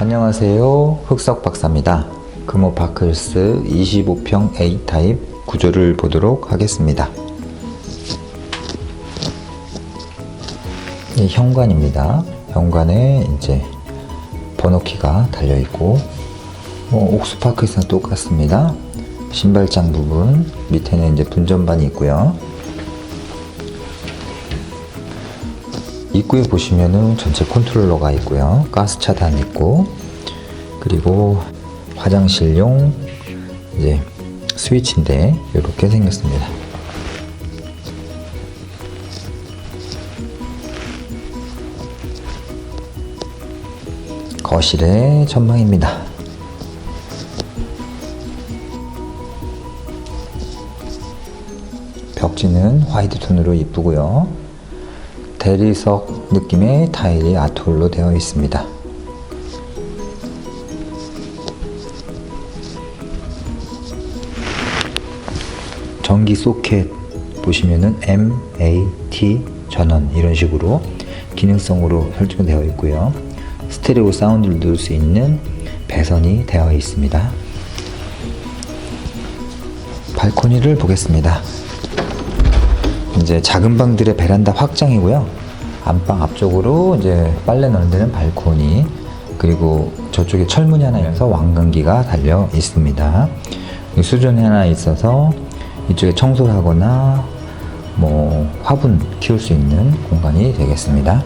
안녕하세요. 흑석 박사입니다. 금호 바클스 25평 A 타입 구조를 보도록 하겠습니다. 이 현관입니다. 현관에 이제 번호키가 달려 있고 뭐 옥수파크에서는 똑같습니다. 신발장 부분 밑에는 이제 분전반이 있고요. 입구에 보시면은 전체 컨트롤러가 있고요. 가스 차단 있고 그리고 화장실용 이제 스위치인데 이렇게 생겼습니다. 거실의 전망입니다. 벽지는 화이트 톤으로 이쁘고요. 대리석 느낌의 타일이 아트홀로 되어 있습니다. 전기 소켓 보시면은 M, A, T 전원 이런 식으로 기능성으로 설정되어 있고요. 스테레오 사운드를 넣을 수 있는 배선이 되어 있습니다. 발코니를 보겠습니다. 이제 작은 방들의 베란다 확장이고요. 안방 앞쪽으로 이제 빨래 넣는 데는 발코니 그리고 저쪽에 철문이 하나 있어서 왕관기가 달려 있습니다. 수전이 하나 있어서 이쪽에 청소를 하거나 뭐 화분 키울 수 있는 공간이 되겠습니다.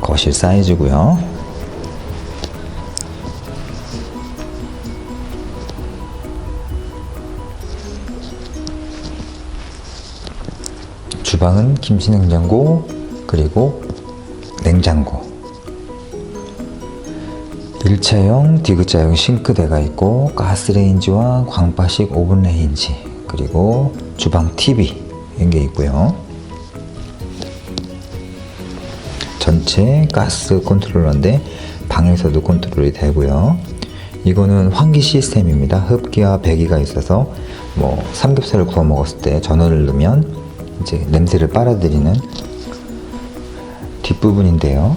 거실 사이즈고요. 주방은 김치 냉장고 그리고 냉장고. 일체형 디귿자형 싱크대가 있고 가스레인지와 광파식 오븐레인지 그리고 주방 TV 이런 게 있고요. 전체 가스 컨트롤러인데 방에서도 컨트롤이 되고요. 이거는 환기 시스템입니다. 흡기와 배기가 있어서 뭐 삼겹살을 구워 먹었을 때 전원을 넣으면 이제 냄새를 빨아들이는 뒷부분인데요.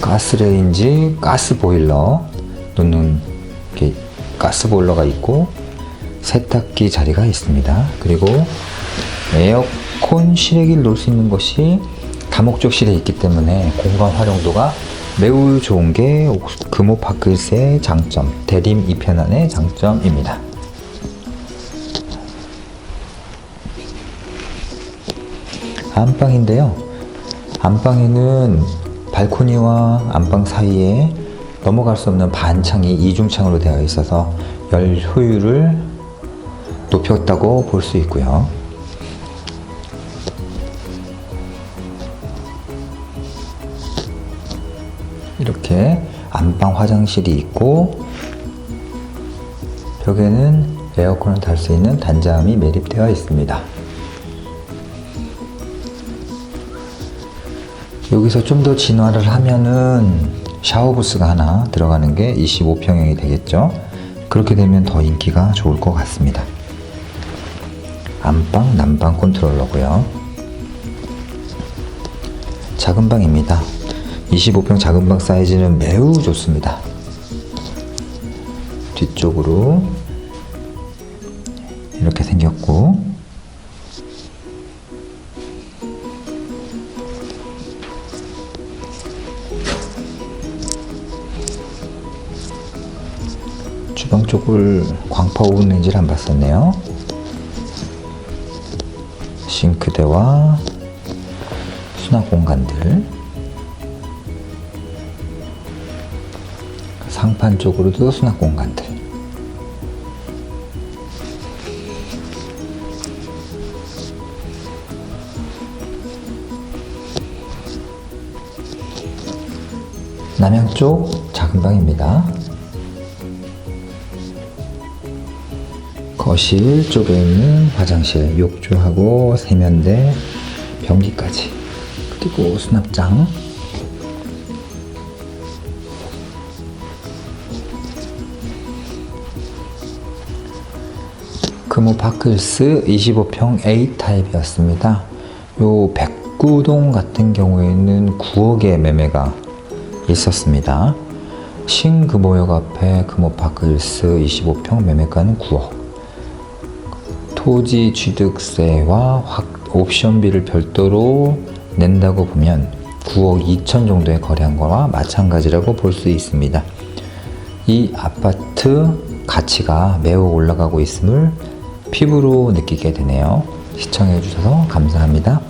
가스레인지, 가스 보일러 놓는 이렇게 가스 보일러가 있고 세탁기 자리가 있습니다. 그리고 에어컨 실외기를 놓을 수 있는 것이 다목적실에 있기 때문에 공간 활용도가 매우 좋은 게 금호파크스의 장점, 대림 이편안의 장점입니다. 안방인데요. 안방에는 발코니와 안방 사이에 넘어갈 수 없는 반창이 이중창으로 되어 있어서 열 효율을 높였다고 볼 수 있고요. 이렇게 안방 화장실이 있고 벽에는 에어컨을 달 수 있는 단자함이 매립되어 있습니다. 여기서 좀 더 진화를 하면은 샤워 부스가 하나 들어가는 게 25평형이 되겠죠. 그렇게 되면 더 인기가 좋을 것 같습니다. 안방, 난방 컨트롤러고요. 작은 방입니다. 25평 작은 방 사이즈는 매우 좋습니다. 뒤쪽으로 이렇게 생겼고 주방 쪽을 광파 오븐 렌즈를 안 봤었네요. 싱크대와 수납 공간들. 상판 쪽으로도 수납 공간들. 남양 쪽 작은 방입니다. 거실 쪽에 있는 화장실, 욕조하고 세면대, 변기까지 그리고 수납장 금호 바클스 25평 A 타입이었습니다. 요100 북구동 같은 경우에는 9억의 매매가 있었습니다. 신금호역 앞에 금호파크 일스 25평 매매가는 9억. 토지 취득세와 확 옵션비를 별도로 낸다고 보면 9억 2천 정도에 거래한 거와 마찬가지라고 볼 수 있습니다. 이 아파트 가치가 매우 올라가고 있음을 피부로 느끼게 되네요. 시청해 주셔서 감사합니다.